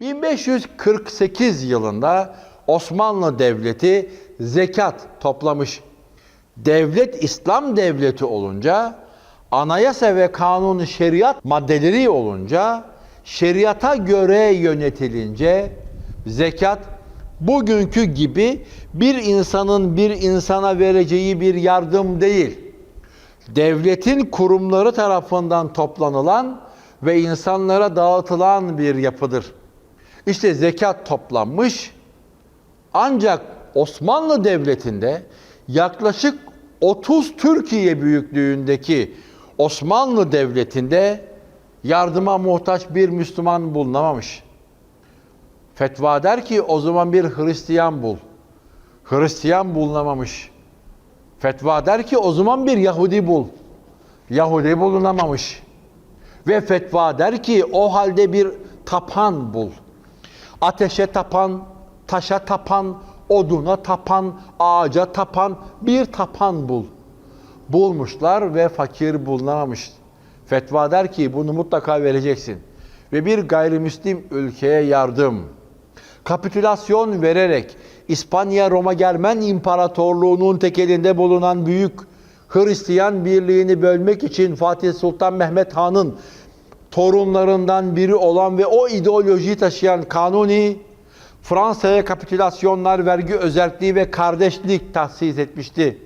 1548 yılında Osmanlı Devleti zekat toplamış. Devlet İslam devleti olunca anayasa ve kanun şeriat maddeleri olunca şeriata göre yönetilince zekat bugünkü gibi bir insanın bir insana vereceği bir yardım değil devletin kurumları tarafından toplanılan ve insanlara dağıtılan bir yapıdır. İşte zekat toplanmış ancak Osmanlı Devleti'nde yaklaşık 30 Türkiye büyüklüğündeki Osmanlı Devleti'nde yardıma muhtaç bir Müslüman bulunamamış. Fetva der ki o zaman bir Hristiyan bul. Hristiyan bulunamamış. Fetva der ki o zaman bir Yahudi bul. Yahudi bulunamamış. Ve fetva der ki o halde bir tapan bul. Ateşe tapan, taşa tapan, oduna tapan, ağaca tapan bir tapan bul. Bulmuşlar ve fakir bulunamamış. Fetva der ki bunu mutlaka vereceksin. Ve bir gayrimüslim ülkeye yardım, kapitülasyon vererek İspanya Roma Germen İmparatorluğu'nun tekelinde bulunan büyük Hristiyan birliğini bölmek için Fatih Sultan Mehmet Han'ın torunlarından biri olan ve o ideolojiyi taşıyan Kanuni Fransa'ya kapitülasyonlar, vergi özelliği ve kardeşlik tahsis etmişti.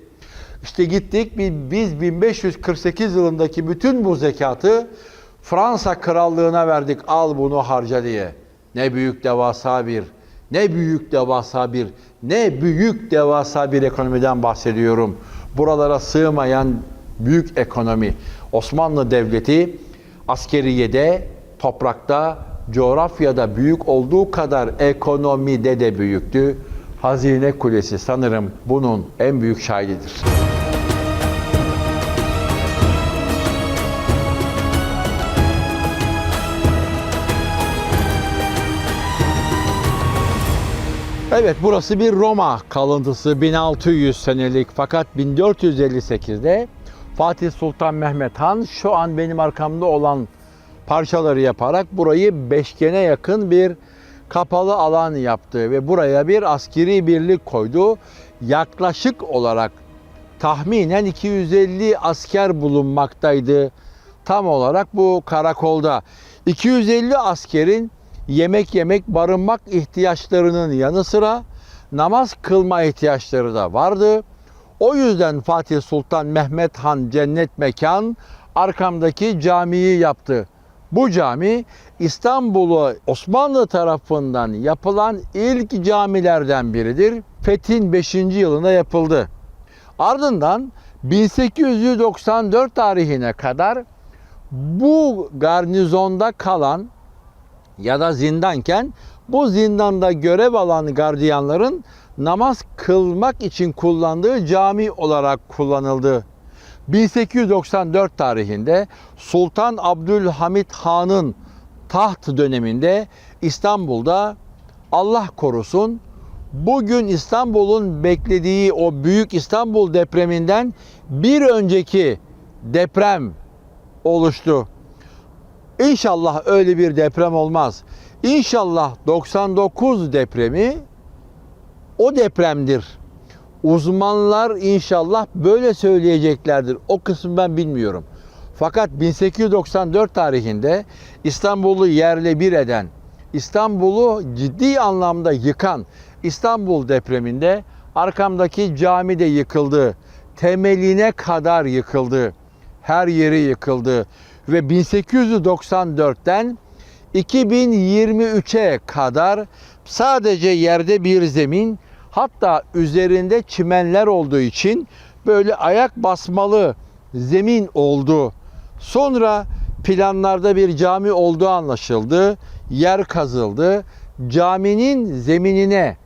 İşte gittik biz 1548 yılındaki bütün bu zekatı Fransa krallığına verdik al bunu harca diye. Ne büyük devasa bir, ne büyük devasa bir, ne büyük devasa bir ekonomiden bahsediyorum. Buralara sığmayan büyük ekonomi. Osmanlı Devleti askeriyede, toprakta, coğrafyada büyük olduğu kadar ekonomide de büyüktü. Hazine Kulesi sanırım bunun en büyük şahididir. Evet burası bir Roma kalıntısı 1600 senelik fakat 1458'de Fatih Sultan Mehmet Han şu an benim arkamda olan parçaları yaparak burayı beşgene yakın bir kapalı alan yaptı ve buraya bir askeri birlik koydu. Yaklaşık olarak tahminen 250 asker bulunmaktaydı tam olarak bu karakolda. 250 askerin yemek yemek, barınmak ihtiyaçlarının yanı sıra namaz kılma ihtiyaçları da vardı. O yüzden Fatih Sultan Mehmet Han cennet mekan arkamdaki camiyi yaptı. Bu cami İstanbul'u Osmanlı tarafından yapılan ilk camilerden biridir. Fethin 5. yılında yapıldı. Ardından 1894 tarihine kadar bu garnizonda kalan ya da zindanken bu zindanda görev alan gardiyanların namaz kılmak için kullandığı cami olarak kullanıldı. 1894 tarihinde Sultan Abdülhamit Han'ın taht döneminde İstanbul'da Allah korusun bugün İstanbul'un beklediği o büyük İstanbul depreminden bir önceki deprem oluştu. İnşallah öyle bir deprem olmaz. İnşallah 99 depremi o depremdir. Uzmanlar inşallah böyle söyleyeceklerdir. O kısmı ben bilmiyorum. Fakat 1894 tarihinde İstanbul'u yerle bir eden, İstanbul'u ciddi anlamda yıkan İstanbul depreminde arkamdaki cami de yıkıldı. Temeline kadar yıkıldı. Her yeri yıkıldı ve 1894'ten 2023'e kadar sadece yerde bir zemin hatta üzerinde çimenler olduğu için böyle ayak basmalı zemin oldu. Sonra planlarda bir cami olduğu anlaşıldı. Yer kazıldı. Caminin zeminine,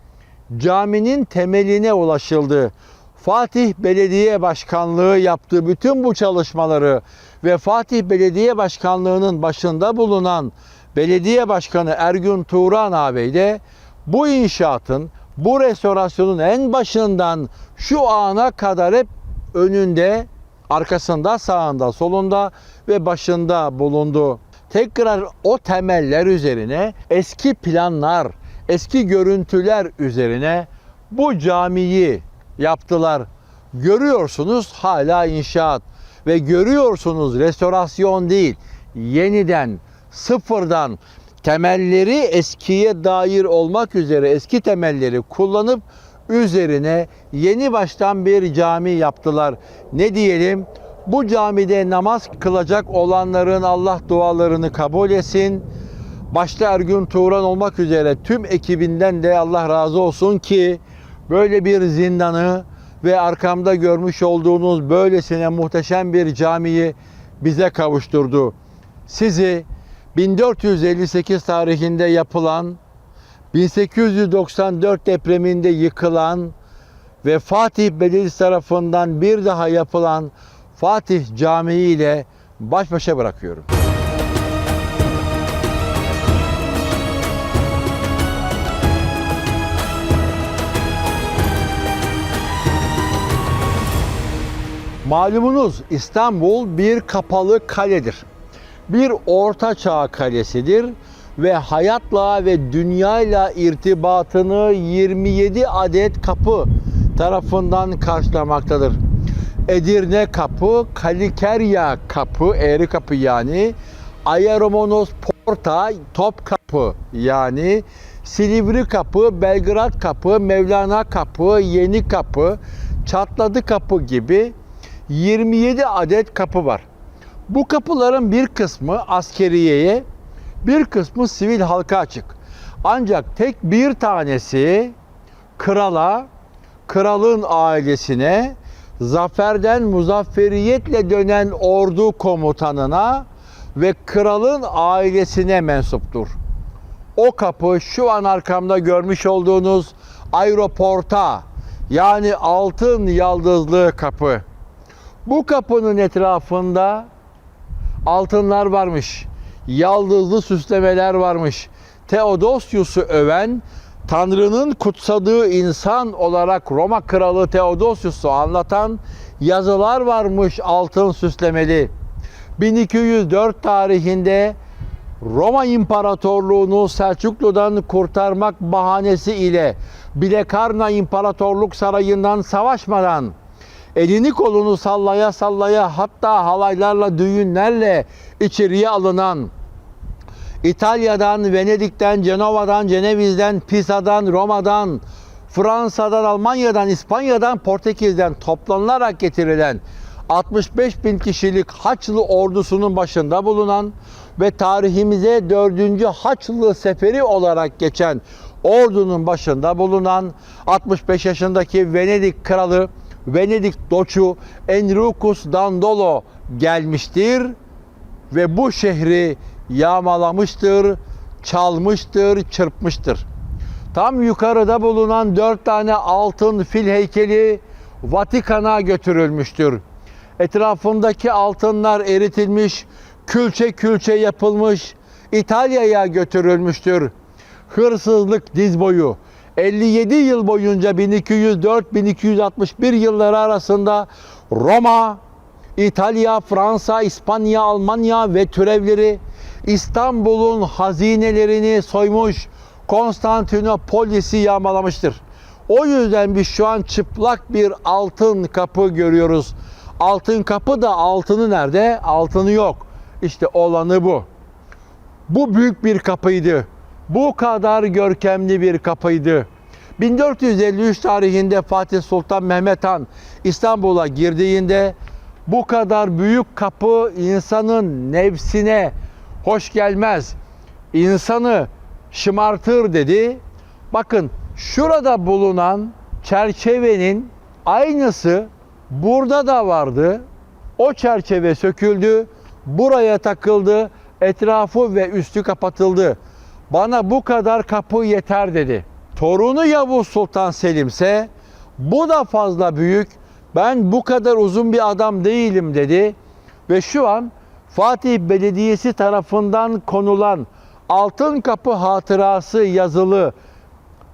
caminin temeline ulaşıldı. Fatih Belediye Başkanlığı yaptığı bütün bu çalışmaları ve Fatih Belediye Başkanlığı'nın başında bulunan Belediye Başkanı Ergün Tuğran ağabey de bu inşaatın, bu restorasyonun en başından şu ana kadar hep önünde, arkasında, sağında, solunda ve başında bulundu. tekrar o temeller üzerine eski planlar, eski görüntüler üzerine bu camiyi yaptılar. Görüyorsunuz hala inşaat ve görüyorsunuz restorasyon değil, yeniden sıfırdan temelleri eskiye dair olmak üzere eski temelleri kullanıp üzerine yeni baştan bir cami yaptılar. Ne diyelim? Bu camide namaz kılacak olanların Allah dualarını kabul etsin. Başta Ergün Tuğran olmak üzere tüm ekibinden de Allah razı olsun ki böyle bir zindanı ve arkamda görmüş olduğunuz böylesine muhteşem bir camiyi bize kavuşturdu. Sizi 1458 tarihinde yapılan 1894 depreminde yıkılan ve Fatih Belediyesi tarafından bir daha yapılan Fatih Camii ile baş başa bırakıyorum. Malumunuz İstanbul bir kapalı kaledir. Bir orta çağ kalesidir ve hayatla ve dünyayla irtibatını 27 adet kapı tarafından karşılamaktadır. Edirne kapı, Kalikerya kapı, eğri kapı yani, Ayaromonos Porta, top kapı yani, Silivri kapı, Belgrad kapı, Mevlana kapı, Yeni kapı, Çatladı kapı gibi 27 adet kapı var. Bu kapıların bir kısmı askeriyeye, bir kısmı sivil halka açık. Ancak tek bir tanesi krala, kralın ailesine, zaferden muzafferiyetle dönen ordu komutanına ve kralın ailesine mensuptur. O kapı şu an arkamda görmüş olduğunuz aeroporta yani altın yaldızlı kapı. Bu kapının etrafında altınlar varmış. Yaldızlı süslemeler varmış. Theodosius'u öven Tanrı'nın kutsadığı insan olarak Roma kralı Theodosius'u anlatan yazılar varmış altın süslemeli. 1204 tarihinde Roma İmparatorluğunu Selçuklu'dan kurtarmak bahanesi ile Bilekarna İmparatorluk Sarayı'ndan savaşmadan elini kolunu sallaya sallaya hatta halaylarla düğünlerle içeriye alınan İtalya'dan, Venedik'ten, Cenova'dan, Ceneviz'den, Pisa'dan, Roma'dan, Fransa'dan, Almanya'dan, İspanya'dan, Portekiz'den toplanılarak getirilen 65 bin kişilik Haçlı ordusunun başında bulunan ve tarihimize 4. Haçlı Seferi olarak geçen ordunun başında bulunan 65 yaşındaki Venedik kralı Venedik doçu Enricus Dandolo gelmiştir ve bu şehri yağmalamıştır, çalmıştır, çırpmıştır. Tam yukarıda bulunan dört tane altın fil heykeli Vatikan'a götürülmüştür. Etrafındaki altınlar eritilmiş, külçe külçe yapılmış, İtalya'ya götürülmüştür. Hırsızlık diz boyu. 57 yıl boyunca 1204-1261 yılları arasında Roma, İtalya, Fransa, İspanya, Almanya ve türevleri İstanbul'un hazinelerini soymuş, Konstantinopolis'i yağmalamıştır. O yüzden biz şu an çıplak bir altın kapı görüyoruz. Altın kapı da altını nerede? Altını yok. İşte olanı bu. Bu büyük bir kapıydı. Bu kadar görkemli bir kapıydı. 1453 tarihinde Fatih Sultan Mehmet Han İstanbul'a girdiğinde bu kadar büyük kapı insanın nefsine hoş gelmez. İnsanı şımartır dedi. Bakın şurada bulunan çerçevenin aynısı burada da vardı. O çerçeve söküldü, buraya takıldı, etrafı ve üstü kapatıldı. Bana bu kadar kapı yeter dedi. Torunu Yavuz Sultan Selim ise bu da fazla büyük. Ben bu kadar uzun bir adam değilim dedi. Ve şu an Fatih Belediyesi tarafından konulan Altın Kapı hatırası yazılı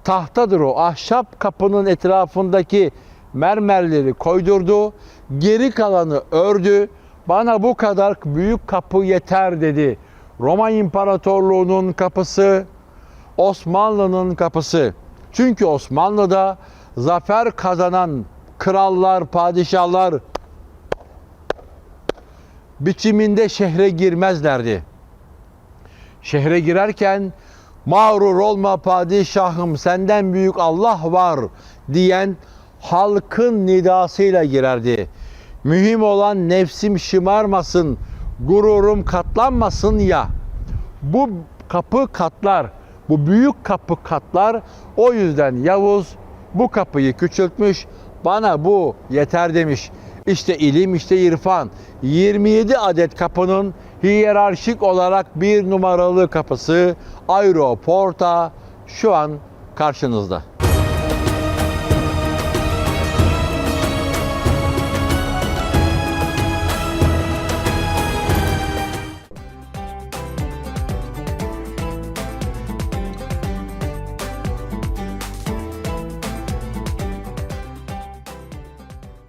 tahtadır o. Ahşap kapının etrafındaki mermerleri koydurdu. Geri kalanı ördü. Bana bu kadar büyük kapı yeter dedi. Roma İmparatorluğu'nun kapısı, Osmanlı'nın kapısı. Çünkü Osmanlı'da zafer kazanan krallar, padişahlar biçiminde şehre girmezlerdi. Şehre girerken mağrur olma padişahım senden büyük Allah var diyen halkın nidasıyla girerdi. Mühim olan nefsim şımarmasın, gururum katlanmasın ya. Bu kapı katlar, bu büyük kapı katlar. O yüzden Yavuz bu kapıyı küçültmüş, bana bu yeter demiş. İşte ilim, işte irfan. 27 adet kapının hiyerarşik olarak bir numaralı kapısı Aeroporta şu an karşınızda.